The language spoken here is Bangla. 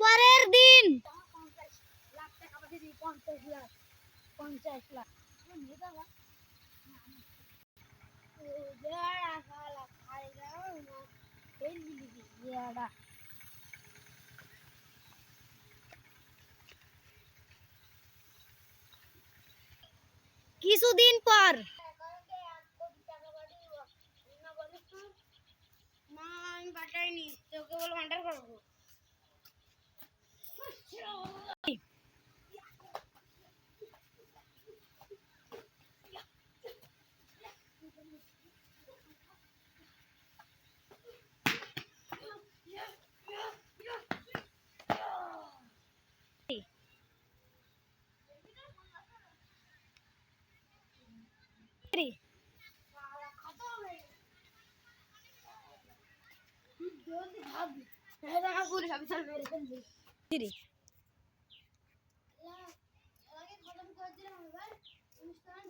পরের দিন পঞ্চাশ লাখ পঞ্চাশ lakh Yeah, I got a fire. Yeah, কিছুদিন পর। মা আমি পাঠাইনি তোকে বলে মার্ডার করব অনুষ্ঠান